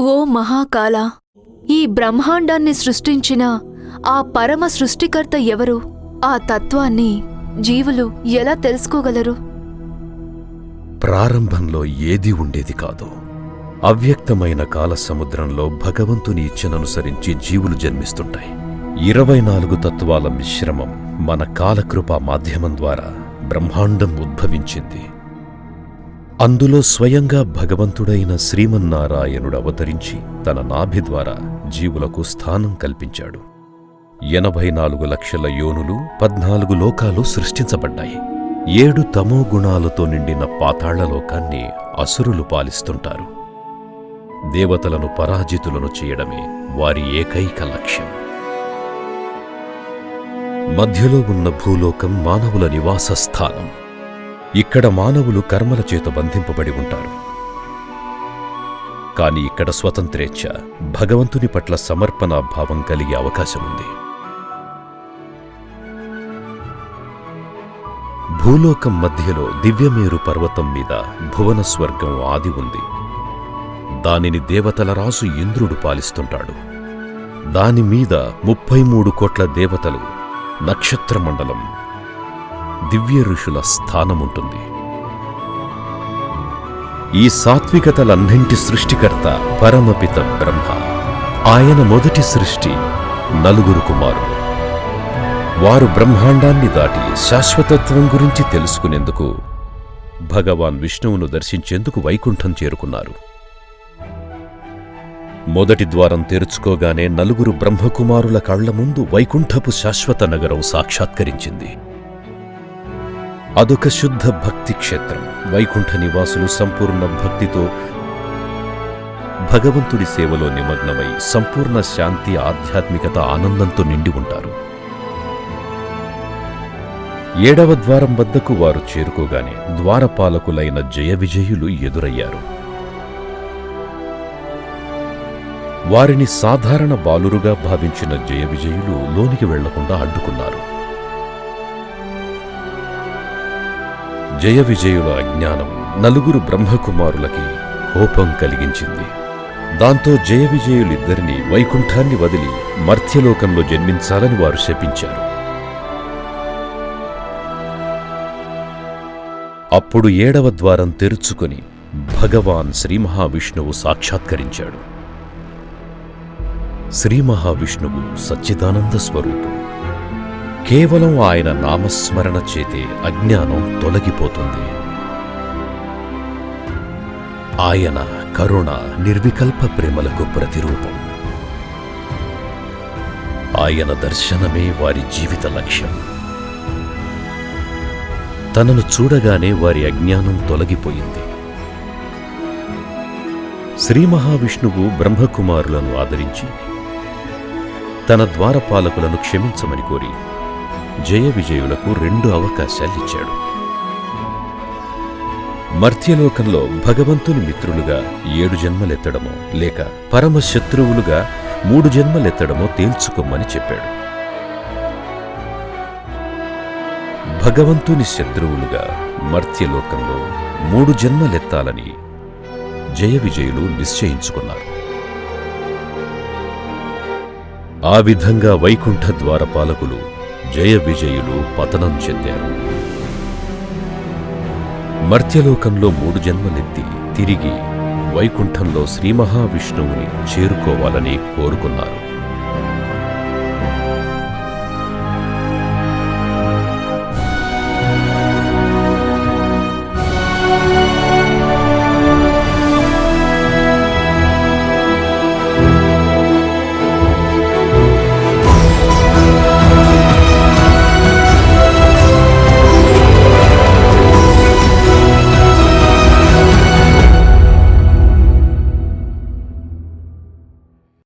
ఓ మహాకాల! ఈ బ్రహ్మాండాన్ని సృష్టించిన ఆ పరమ సృష్టికర్త ఎవరు? ఆ తత్వాన్ని జీవులు ఎలా తెలుసుకోగలరు? ప్రారంభంలో ఏదీ ఉండేది కాదు. అవ్యక్తమైన కాల సముద్రంలో భగవంతుని ఇచ్చననుసరించి జీవులు జన్మిస్తుంటాయి. ఇరవై నాలుగు తత్వాల మిశ్రమం మన కాలకృపా మాధ్యమం ద్వారా బ్రహ్మాండం ఉద్భవించింది. అందులో స్వయంగా భగవంతుడైన శ్రీమన్నారాయణుడు అవతరించి తన నాభి ద్వారా జీవులకు స్థానం కల్పించాడు. ఎనభై నాలుగు లక్షల యోనులు పద్నాలుగు లోకాలు సృష్టించబడ్డాయి. ఏడు తమో గుణాలతో నిండిన పాతాళలోకాన్ని అసురులు పాలిస్తుంటారు. దేవతలను పరాజితులను చేయడమే వారి ఏకైక లక్ష్యం. మధ్యలో ఉన్న భూలోకం మానవుల నివాస స్థానం ఇక్కడ మానవులు కర్మల చేత బంధింపబడి ఉంటారు. కాని ఇక్కడ స్వతంత్రేచ్ఛ భగవంతుని పట్ల సమర్పణ భావం కలిగే అవకాశం ఉంది. భూలోకం మధ్యలో దివ్యమేరు పర్వతం మీద భువన స్వర్గం ఆది ఉంది. దానిని దేవతల రాజు ఇంద్రుడు పాలిస్తుంటాడు. దాని మీద ముప్పై మూడు కోట్ల దేవతలు నక్షత్రమండలం దివ్య ఋషుల స్థానముంటుంది. ఈ సాత్వికతలన్నింటి సృష్టికర్త పరమపిత బ్రహ్మ. ఆయన మొదటి సృష్టి నలుగురు కుమారులు. వారు బ్రహ్మాండాన్ని దాటి శాశ్వతత్వం గురించి తెలుసుకునేందుకు భగవాన్ విష్ణువును దర్శించేందుకు వైకుంఠం చేరుకున్నారు. మొదటి ద్వారం తెరుచుకోగానే నలుగురు బ్రహ్మకుమారుల కళ్ళ ముందు వైకుంఠపు శాశ్వత నగరం సాక్షాత్కరించింది. అదొక శుద్ధ భక్తి క్షేత్రం. వైకుంఠ నివాసులు సంపూర్ణ భక్తితో భగవంతుడి సేవలో నిమగ్నమై సంపూర్ణ శాంతి ఆధ్యాత్మికత ఆనందంతో నిండి ఉంటారు. ఏడవ ద్వారం వద్దకు వారు చేరుకోగానే ద్వారపాలకులైన జయ విజయులు ఎదురయ్యారు. వారిని సాధారణ బాలురుగా భావించిన జయ విజయులు లోనికి వెళ్ళకుండా అడ్డుకున్నారు. జయ విజయుల అజ్ఞానం నలుగురు బ్రహ్మకుమారులకి కోపం కలిగించింది. దాంతో జయ విజయులిద్దరినీ వైకుంఠాన్ని వదిలి మర్త్యలోకంలో జన్మించాలని వారు శపించారు. అప్పుడు ఏడవ ద్వారం తెరుచుకుని భగవాన్ శ్రీ మహావిష్ణువు సాక్షాత్కరించాడు. శ్రీ మహావిష్ణువు సచ్చిదానంద స్వరూపుడు. కేవలం ఆయన నామస్మరణ చేతి అజ్ఞానం తొలగిపోతుంది. ఆయన కరుణ నిర్వికల్ప ప్రేమలకు ప్రతిరూపం. ఆయన దర్శనమే వారి జీవిత లక్ష్యం. తనను చూడగానే వారి అజ్ఞానం తొలగిపోయింది. శ్రీ మహావిష్ణువు బ్రహ్మకుమారులను ఆదరించి తన ద్వారపాలకులను క్షమించమని కోరి జయ విజయులకు రెండు అవకాశాలిచ్చాడు మర్త్యలోకంలో భగవంతుని మిత్రులుగా ఏడు జన్మలెత్తడమో లేక పరమశత్రువులుగా మూడు జన్మలెత్తడమో తేల్చుకోమని చెప్పాడు. భగవంతుని శత్రువులుగా మర్త్యలోకంలో మూడు జన్మలెత్తాలని జయ విజయులు నిశ్చయించుకున్నారు. ఆ విధంగా వైకుంఠ ద్వారపాలకులు జయ విజయులు పతనం చెందారు. మర్త్యలోకంలో మూడు జన్మలెత్తి తిరిగి వైకుంఠంలో శ్రీ మహావిష్ణువుని చేరుకోవాలని కోరుకున్నారు.